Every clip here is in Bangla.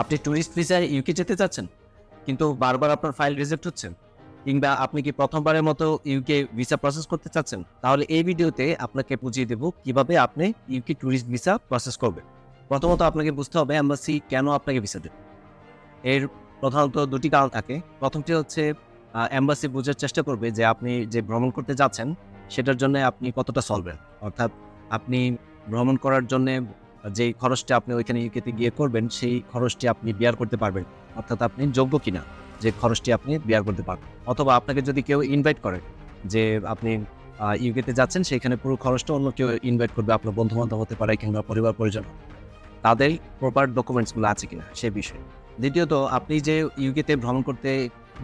আপনি ট্যুরিস্ট ভিসায় ইউকে যেতে চাচ্ছেন, কিন্তু বারবার আপনার ফাইল রিজেক্ট হচ্ছে, কিংবা আপনি কি প্রথমবারের মতো ইউকে ভিসা প্রসেস করতে চাচ্ছেন, তাহলে এই ভিডিওতে আপনাকে বুঝিয়ে দেব কীভাবে আপনি ইউকে ট্যুরিস্ট ভিসা প্রসেস করবেন। প্রথমত আপনাকে বুঝতে হবে এম্বাসি কেন আপনাকে ভিসা দেবে। এর প্রধানত দুটি কারণ থাকে। প্রথমটি হচ্ছে এম্বাসি বোঝার চেষ্টা করবে যে আপনি যে ভ্রমণ করতে যাচ্ছেন, সেটার জন্য আপনি কতটা সলভেন অর্থাৎ আপনি ভ্রমণ করার জন্য যে খরচটা আপনি ওইখানে ইউকেতে গিয়ে করবেন, সেই খরচটি আপনি বিয়ার করতে পারবেন। অর্থাৎ আপনি যোগ্য কিনা, যে খরচটি আপনি বিয়ার করতে পারবেন। অথবা আপনাকে যদি কেউ ইনভাইট করে যে আপনি ইউকেতে যাচ্ছেন, সেখানে পুরো খরচটা অন্য কেউ ইনভাইট করবে, আপনার বন্ধু বান্ধব হতে পারে কিংবা পরিবার, পরিজন। তাদের প্রপার ডকুমেন্টসগুলো আছে কিনা, সে বিষয়ে। দ্বিতীয়ত, আপনি যে ইউকেতে ভ্রমণ করতে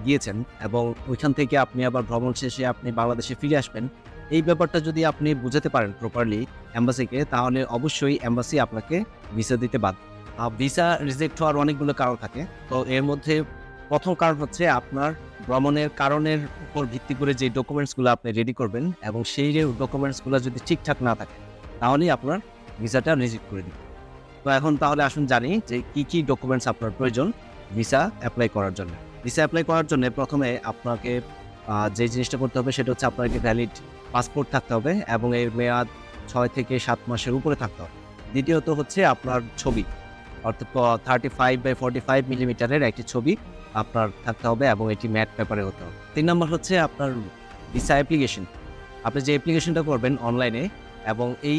গিয়েছেন এবং ওইখান থেকে আপনি আবার ভ্রমণ শেষে আপনি বাংলাদেশে ফিরে আসবেন এই ব্যাপারটা যদি আপনি বুঝাতে পারেন প্রপারলি অ্যাম্বাসিকে তাহলে অবশ্যই অ্যাম্বাসি আপনাকে ভিসা দিতে বাধ্য। ভিসা রিজেক্ট হওয়ার অনেকগুলো কারণ থাকে। তো এর মধ্যে প্রথম কারণ হচ্ছে আপনার ভ্রমণের কারণের উপর ভিত্তি করে যে ডকুমেন্টসগুলো আপনি রেডি করবেন এবং সেই ডকুমেন্টসগুলো যদি ঠিকঠাক না থাকে, তাহলেই আপনার ভিসাটা রিজেক্ট করে দিবে। তো এখন তাহলে আসুন জানি যে কি কি ডকুমেন্টস আপনার প্রয়োজন ভিসা অ্যাপ্লাই করার জন্য। ভিসা অ্যাপ্লাই করার জন্য প্রথমে আপনাকে যে জিনিসটা করতে হবে সেটা হচ্ছে আপনাকে ভ্যালিড পাসপোর্ট থাকতে হবে এবং এর মেয়াদ ছয় থেকে সাত মাসের উপরে থাকতে হবে। দ্বিতীয়ত হচ্ছে আপনার ছবি, অর্থাৎ thirty five by forty five মিলিমিটারের একটি ছবি আপনার থাকতে হবে এবং এটি ম্যাট পেপারে হতে হবে। তিন নম্বর হচ্ছে আপনার ভিসা অ্যাপ্লিকেশন। আপনি যে অ্যাপ্লিকেশনটা করবেন অনলাইনে এবং এই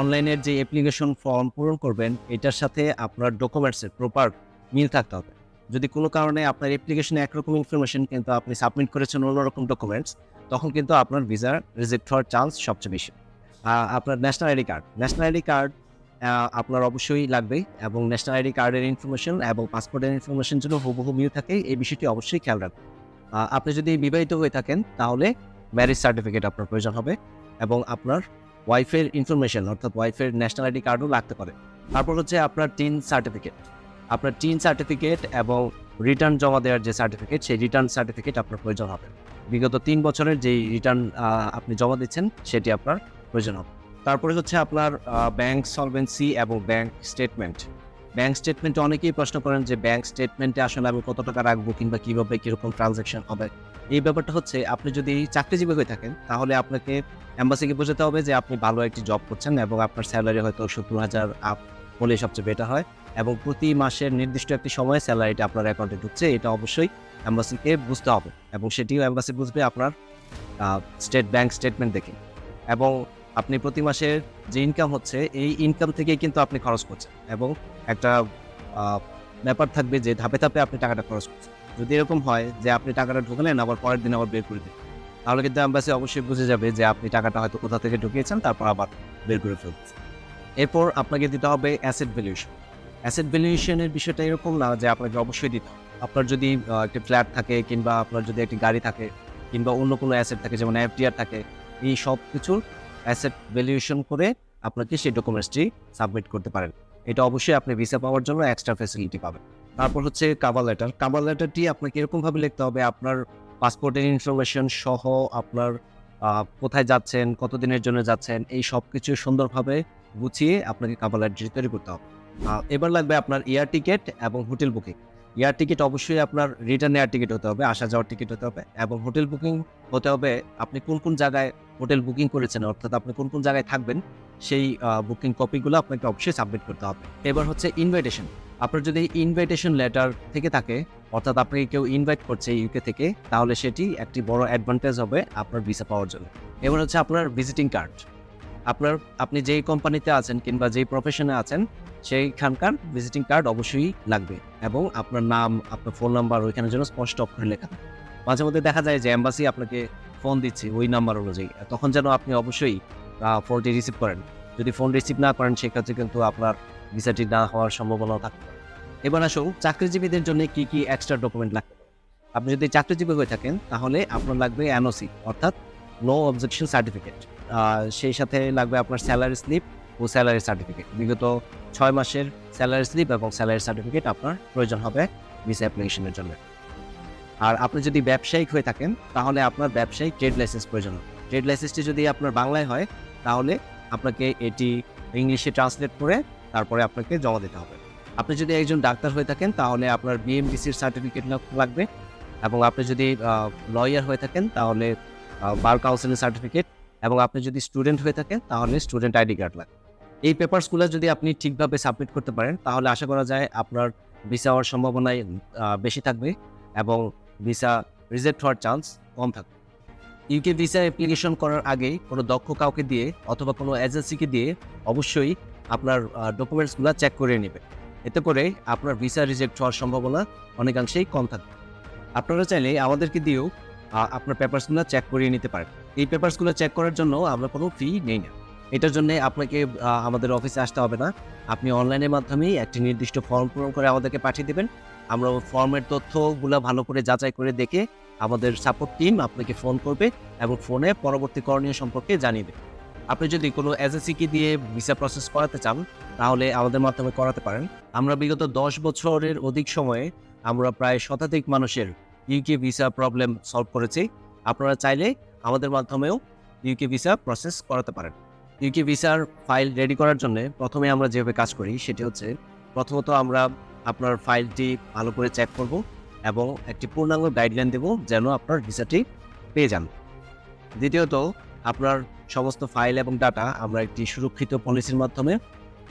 অনলাইনের যে অ্যাপ্লিকেশন ফর্ম পূরণ করবেন, এটার সাথে আপনার ডকুমেন্টসের প্রপার মিল থাকতে হবে। যদি কোনো কারণে আপনার অ্যাপ্লিকেশনে একরকম ইনফরমেশন কিন্তু আপনি সাবমিট করেছেন অন্যরকম ডকুমেন্টস তখন কিন্তু আপনার ভিসা রিজেক্ট হওয়ার চান্স সবচেয়ে বেশি। আপনার national ID card. National ID card আপনার অবশ্যই লাগবে এবং ন্যাশনাল আইডি কার্ডের ইনফরমেশন এবং পাসপোর্টের ইনফরমেশন যেন হুবহু মিল থাকে, এই বিষয়টি অবশ্যই খেয়াল রাখবেন। আপনি যদি বিবাহিত হয়ে থাকেন, তাহলে ম্যারেজ সার্টিফিকেট আপনার প্রয়োজন হবে এবং আপনার ওয়াইফের ইনফরমেশন অর্থাৎ ওয়াইফের ন্যাশনাল আইডি কার্ডও লাগতে পারে। তারপর হচ্ছে আপনার টিন সার্টিফিকেট আপনার টিন সার্টিফিকেট এবং রিটার্ন জমা দেওয়ার যে সার্টিফিকেট সেই রিটার্ন সার্টিফিকেট আপনার প্রয়োজন হবে। বিগত তিন বছরের যেই রিটার্ন আপনি জমা দিচ্ছেন, সেটি আপনার প্রয়োজন হবে। তারপরে হচ্ছে আপনার ব্যাংক সলভেন্সি এবং ব্যাংক স্টেটমেন্ট ব্যাংক স্টেটমেন্টে অনেকেই প্রশ্ন করেন যে ব্যাংক স্টেটমেন্টে আসলে আমি কত টাকা রাখব কিংবা কীভাবে কীরকম ট্রানজ্যাকশন হবে। এই ব্যাপারটা হচ্ছে, আপনি যদি চাকরিজীবী হয়ে থাকেন, তাহলে আপনাকে অ্যাম্বাসিকে বোঝাতে হবে যে আপনি ভালো একটি জব করছেন এবং আপনার স্যালারি হয়তো সত্তর হাজার আপ হলে সবচেয়ে বেটার হয়। এবং প্রতি মাসের নির্দিষ্ট একটি সময়ে স্যালারিটা আপনার অ্যাকাউন্টে ঢুকছে, এটা অবশ্যই অ্যাম্বাসিকে বুঝতে হবে এবং সেটিও অ্যাম্বাসি বুঝবে আপনার স্টেট ব্যাংক স্টেটমেন্ট দেখে। এবং আপনি প্রতি মাসের যে ইনকাম হচ্ছে, এই ইনকাম থেকেই কিন্তু আপনি খরচ করছেন এবং একটা ব্যাপার থাকবে যে ধাপে ধাপে আপনি টাকাটা খরচ করছেন। যদি এরকম হয় যে আপনি টাকাটা ঢুকলেন, আবার পরের দিন আবার বের করে দিন তাহলে কিন্তু অ্যাম্বাসি অবশ্যই বুঝে যাবে যে আপনি টাকাটা হয়তো কোথা থেকে ঢুকিয়েছেন, তারপর আবার বের করে ফেলছেন। এরপর আপনাকে দিতে হবে অ্যাসেট ভ্যালুয়েশন অ্যাসেট ভ্যালুয়েশনের বিষয়টা এরকম না যে আপনাকে অবশ্যই দিতে আপনার যদি একটি ফ্ল্যাট থাকে কিংবা আপনার যদি একটি গাড়ি থাকে কিংবা অন্য কোনো অ্যাসেট থাকে, যেমন এফডিআর থাকে, এই সব কিছুর অ্যাসেট ভ্যালুয়েশন করে আপনাকে সেই ডকুমেন্টসটি সাবমিট করতে পারেন। এটা অবশ্যই আপনি ভিসা পাওয়ার জন্য এক্সট্রা ফ্যাসিলিটি পাবেন। তারপর হচ্ছে কাভার লেটার কাভার লেটারটি আপনাকে এরকমভাবে লিখতে হবে, আপনার পাসপোর্টের ইনফরমেশন সহ আপনার কোথায় যাচ্ছেন, কতদিনের জন্য যাচ্ছেন, এই সব কিছু সুন্দরভাবে গুছিয়ে আপনাকে কাভার লেটারটি তৈরি করতে হবে। এবার লাগবে আপনার এয়ার টিকিট এবং হোটেল বুকিং। এয়ার টিকিট অবশ্যই আপনার রিটার্ন এয়ার টিকিট হতে হবে, আসা যাওয়ার টিকিট হতে হবে এবং হোটেল বুকিং হতে হবে, আপনি কোন কোন জায়গায় হোটেল বুকিং করেছেন, অর্থাৎ আপনি কোন কোন জায়গায় থাকবেন, সেই বুকিং কপিগুলো আপনাকে অবশ্যই সাবমিট করতে হবে। এবার হচ্ছে ইনভাইটেশন আপনার যদি ইনভাইটেশন লেটার থেকে থাকে, অর্থাৎ আপনাকে কেউ ইনভাইট করছে ইউকে থেকে, তাহলে সেটি একটি বড় অ্যাডভান্টেজ হবে আপনার ভিসা পাওয়ার জন্য। এবার হচ্ছে আপনার ভিজিটিং কার্ড আপনার, আপনি যেই কোম্পানিতে আছেন কিংবা যেই প্রফেশনে আছেন, সেইখানকার ভিজিটিং কার্ড অবশ্যই লাগবে এবং আপনার নাম, আপনার ফোন নাম্বার ওইখানে যেন স্পষ্ট অক্ষরে লেখা মাঝে মধ্যে দেখা যায় যে অ্যাম্বাসি আপনাকে ফোন দিচ্ছে ওই নাম্বার অনুযায়ী। তখন যেন আপনি অবশ্যই ফোনটি রিসিভ করেন। যদি ফোন রিসিভ না করেন, সেক্ষেত্রে কিন্তু আপনার ভিসাটি না হওয়ার সম্ভাবনা থাকতে পারে। এবার আসুন, চাকরিজীবীদের জন্য কি কি এক্সট্রা ডকুমেন্ট পারে? আপনি যদি চাকরিজীবী হয়ে থাকেন, তাহলে আপনার লাগবে এনওসি অর্থাৎ নো অবজেকশন সার্টিফিকেট সেই সাথে লাগবে আপনার স্যালারি স্লিপ ও স্যালারি সার্টিফিকেট বিগত ছয় মাসের স্যালারি স্লিপ এবং স্যালারি সার্টিফিকেট আপনার প্রয়োজন হবে ভিসা অ্যাপ্লিকেশনের জন্য। আর আপনি যদি ব্যবসায়িক হয়ে থাকেন, তাহলে আপনার ব্যবসায়িক ট্রেড লাইসেন্স প্রয়োজন হবে। ট্রেড লাইসেন্সটি যদি আপনার বাংলায় হয়, তাহলে আপনাকে এটি ইংলিশে ট্রান্সলেট করে তারপরে আপনাকে জমা দিতে হবে। আপনি যদি একজন ডাক্তার হয়ে থাকেন, তাহলে আপনার বিএমডিসির সার্টিফিকেট লাগবে। এবং আপনি যদি লয়ার হয়ে থাকেন, তাহলে বার কাউন্সিলের সার্টিফিকেট এবং আপনি যদি স্টুডেন্ট হয়ে থাকেন, তাহলে স্টুডেন্ট আইডি কার্ড লাগবে। এই পেপারসগুলো যদি আপনি ঠিকভাবে সাবমিট করতে পারেন, তাহলে আশা করা যায় আপনার ভিসা হওয়ার সম্ভাবনাই বেশি থাকবে এবং ভিসা রিজেক্ট হওয়ার চান্স কম থাকবে। ইউকে ভিসা অ্যাপ্লিকেশন করার আগে কোনো দক্ষ কাউকে দিয়ে অথবা কোনো এজেন্সিকে দিয়ে অবশ্যই আপনার ডকুমেন্টসগুলো চেক করে নেবে। এতে করে আপনার ভিসা রিজেক্ট হওয়ার সম্ভাবনা অনেকাংশেই কম থাকবে। আপনারা চাইলে আমাদেরকে দিয়েও আপনার পেপারসগুলো চেক করিয়ে নিতে পারেন। এই পেপারসগুলো চেক করার জন্য আমরা কোনো ফি নেই না। এটার জন্য আপনাকে আমাদের অফিসে আসতে হবে না। আপনি অনলাইনের মাধ্যমেই একটি নির্দিষ্ট ফর্ম পূরণ করে আমাদেরকে পাঠিয়ে দেবেন। আমরা ফর্মের তথ্যগুলো ভালো করে যাচাই করে দেখে আমাদের সাপোর্ট টিম আপনাকে ফোন করবে এবং ফোনে পরবর্তী করণীয় সম্পর্কে জানিয়ে দেবে। আপনি যদি কোনো এজেন্সিকে দিয়ে ভিসা প্রসেস করাতে চান, তাহলে আমাদের মাধ্যমে করাতে পারেন। আমরা বিগত দশ বছরের অধিক সময়ে আমরা প্রায় শতাধিক মানুষের ইউকে ভিসা প্রবলেম সলভ করেছি। আপনারা চাইলে আমাদের মাধ্যমেও ইউকে ভিসা প্রসেস করাতে পারেন। ইউকে ভিসার ফাইল রেডি করার জন্য প্রথমে আমরা যেভাবে কাজ করি, সেটি হচ্ছে প্রথমত আমরা আপনার ফাইলটি ভালো করে চেক করব এবং একটি পূর্ণাঙ্গ গাইডলাইন দেব যেন আপনার ভিসাটি পেয়ে যান। দ্বিতীয়ত, আপনার সমস্ত ফাইল এবং ডাটা আমরা একটি সুরক্ষিত পলিসির মাধ্যমে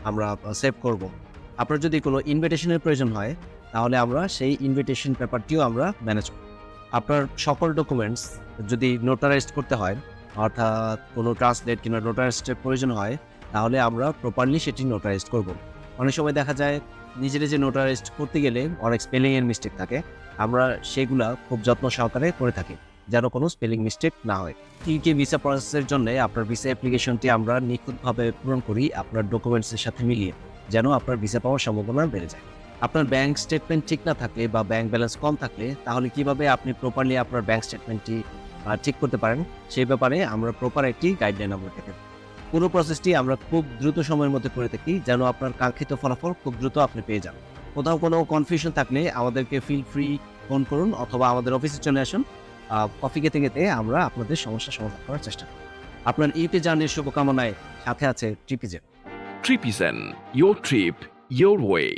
আমরা সেভ করব। আপনার যদি কোনো ইনভিটেশনের প্রয়োজন হয়, তাহলে আমরা সেই ইনভিটেশন পেপারটিও আমরা ম্যানেজ করব। আপনার সকল ডকুমেন্টস যদি নোটারাইজড করতে হয়, অর্থাৎ কোনো ট্রান্সলেট কিংবা নোটারাইজডের প্রয়োজন হয়, তাহলে আমরা প্রপারলি সেটি নোটারাইজড করব। অনেক সময় দেখা যায় নিজে নিজে নোটারাইজড করতে গেলে অনেক স্পেলিংয়ের মিস্টেক থাকে। আমরা সেগুলা খুব যত্ন সহকারে করে থাকি, যেন কোনো স্পেলিং মিস্টেক না হয়। টিকে ভিসা প্রসেসের জন্য আপনার ভিসা অ্যাপ্লিকেশনটি আমরা নিখুঁতভাবে পূরণ করি, আপনার ডকুমেন্টসের সাথে মিলিয়ে, যেন আপনার ভিসা পাওয়ার সম্ভাবনা বেড়ে যায়। আপনার ব্যাংক স্টেটমেন্ট ঠিক না থাকলে বা ব্যাংক ব্যালেন্স কম থাকলে তাহলে কীভাবে আপনি প্রপারলি আপনার ব্যাংক স্টেটমেন্টটি ঠিক করতে পারেন? সেই ব্যাপারে আমরা প্রপার একটি গাইডলাইন আমরা থেকে। পুরো প্রসেসটি আমরা খুব দ্রুত সময়ের মধ্যে করে থাকি যেন আপনার কাঙ্ক্ষিত ফলাফল খুব দ্রুত আপনি পেয়ে যান। কোথাও কোনো কনফিউশন থাকলে আমাদেরকে ফিল ফ্রি ফোন করুন অথবা আমাদের অফিসে চলে আসুন। কফি খেতে খেতে আমরা আপনাদের সমস্যা সমাধান করার চেষ্টা করি আপনার ইউপি জার্নির শুভকামনায় সাথে আছে ট্রিপিজে Tripizen, your trip your way.